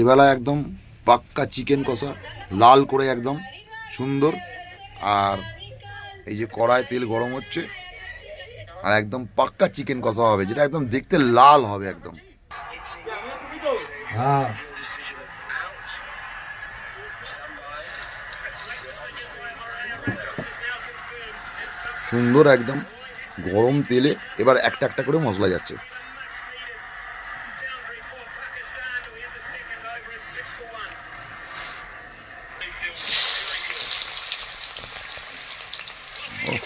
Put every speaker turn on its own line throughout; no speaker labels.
এবেলা একদম পাক্কা চিকেন কষা লাল করে একদম সুন্দর। আর এই যে কড়ায় তেল গরম হচ্ছে আর একদম পাক্কা চিকেন কষা হবে যেটা একদম দেখতে লাল হবে একদম।
হ্যাঁ।
সুন্দর একদম গরম তেলে এবার একটা একটা করে মশলা যাচ্ছে। ওহ,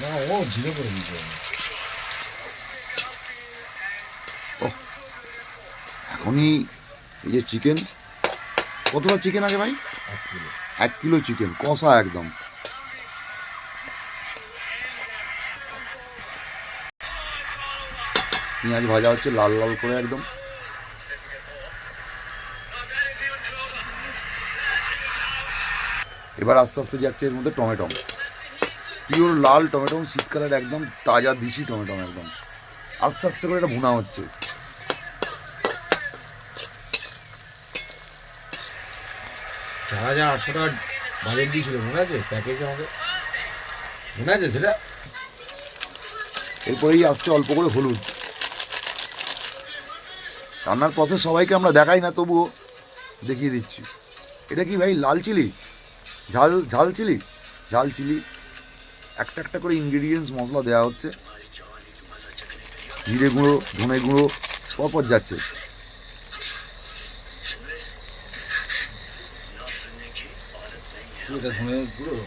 না ও জিরো করে দিতে হবে
এখনই এই যে চিকেন কতটা চিকেন আছে ভাই
এক কিলো
এক কিলো চিকেন কষা একদম পেঁয়াজ ভাজা হচ্ছে লাল লাল করে একদম। এবার আস্তে আস্তে যাচ্ছে এর মধ্যে টমেটো। পিওর লাল টমেটো শীতকালের একদম তাজা দিশি টমেটো একদম। আস্তে আস্তে করে এটা ভুনা হচ্ছে।
চার হাজার আটশো টাকা বাজেট দিয়েছিল মনে আছে? প্যাকেজ আমাকে? মনে আছে সেটা?
এরপরেই আসছে অল্প করে হলুদ। রান্নার পথে সবাইকে আমরা দেখাই না তবুও দেখিয়ে দিচ্ছি। এটা কি ভাই লাল চিলি? ঝাল ঝাল চিলি? ঝাল চিলি। একটা একটা করে ইনগ্রিডিয়েন্টস মশলা দেওয়া হচ্ছে। জিরে গুঁড়ো ধনে গুঁড়ো পরপর যাচ্ছে।
ধনে গুঁড়ো?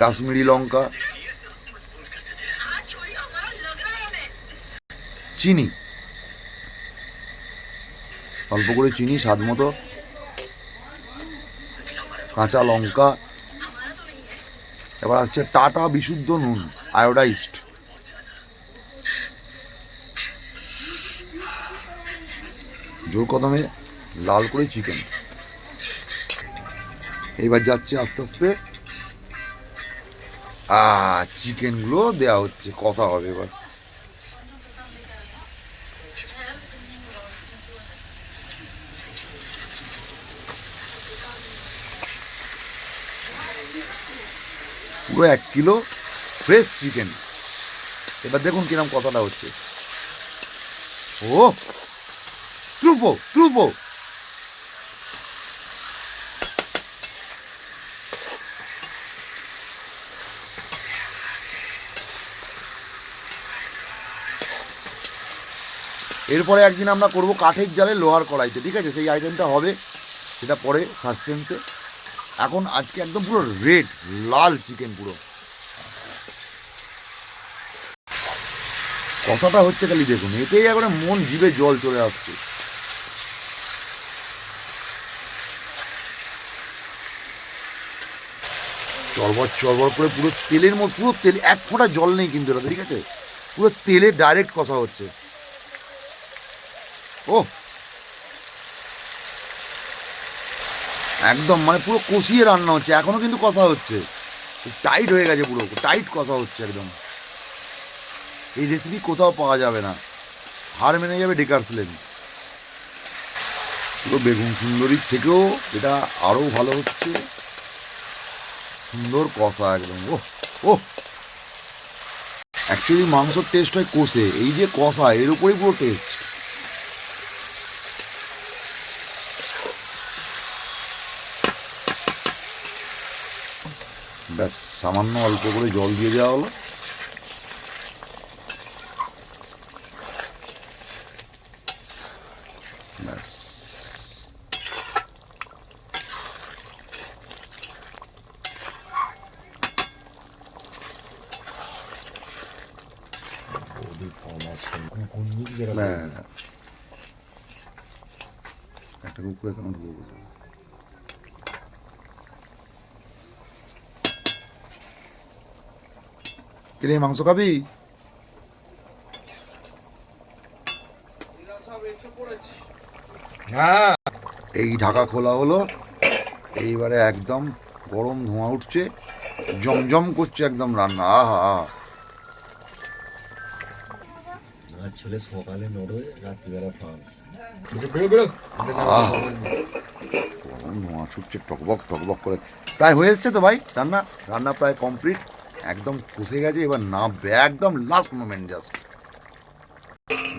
কাশ্মীরি লঙ্কা চিনি। অল্প করে চিনি, স্বাদ মতো। কাঁচা লঙ্কা। এবার আসছে টাটা বিশুদ্ধ নুন আয়োডাইজড জোর কদমে লাল করে চিকেন। এইবার যাচ্ছে আস্তে আস্তে। চিকেনগুলো দেওয়া হচ্ছে, কষা হবে এবার। পুরো এক কিলো ফ্রেশ চিকেন এবার দেখুন কিরম কথাটা হচ্ছে। ও ট্রুফো ট্রুফো এরপরে একদিন আমরা করব কাঠের জালে লোহার কড়াইতে, ঠিক আছে? সেই আইটেমটা হবে, সেটা পরে সাসপেন্সে এখন আজকে একদম পুরো রেড লাল চিকেন পুরো। কষাটা হচ্ছে খালি দেখুন, এতেই একবারে মন জিভে জল চলে আসছে। চরবর চরবর করে পুরো তেলের মধ্যে, পুরো তেল, এক ফোঁটা জল নেই কিন্তু ঠিক আছে? পুরো তেলে ডাইরেক্ট কষা হচ্ছে। ও একদম মানে পুরো কষিয়ে রান্না হচ্ছে। এখনও কিন্তু কষা হচ্ছে। টাইট হয়ে গেছে পুরো টাইট কষা হচ্ছে একদম। এই রেসিপি কোথাও পাওয়া যাবে না। হার মেনে যাবে ডেকার ফ্লেম পুরো বেগুন সুন্দরীর থেকেও এটা আরও ভালো হচ্ছে। সুন্দর কষা একদম। ও ও অ্যাকচুয়ালি মাংসর টেস্ট হয় কষে। এই যে কষা, এর উপরেই পুরো টেস্ট ব্যাস সামান্য অল্প করে জল দিয়ে দেওয়া হলো। ব্যাস। একটা কুকুর এখানে ঢুকে কিরে মাংস খাবি
হ্যাঁ।
এই ঢাকা খোলা হলো। এইবারে একদম গরম ধোঁয়া উঠছে। জমজম করছে একদম রান্না। আহা। আহা
ছেলে সকালে নড়বে রাত্রিবেলা ফ্রান্স বেরো বেরো
ধোঁয়া ছুটছে টকবক টকবক করে। প্রায় হয়ে এসছে তো ভাই? রান্না? রান্না প্রায় কমপ্লিট একদম কষে গেছে, এবার নামবে একদম লাস্ট মোমেন্ট জাস্ট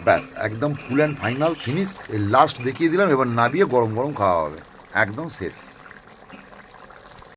ব্যাস, একদম ফুল অ্যান্ড ফাইনাল ফিনিশ এই লাস্ট দেখিয়ে দিলাম, এবার নাবিয়ে গরম গরম খাওয়া হবে। একদম শেষ।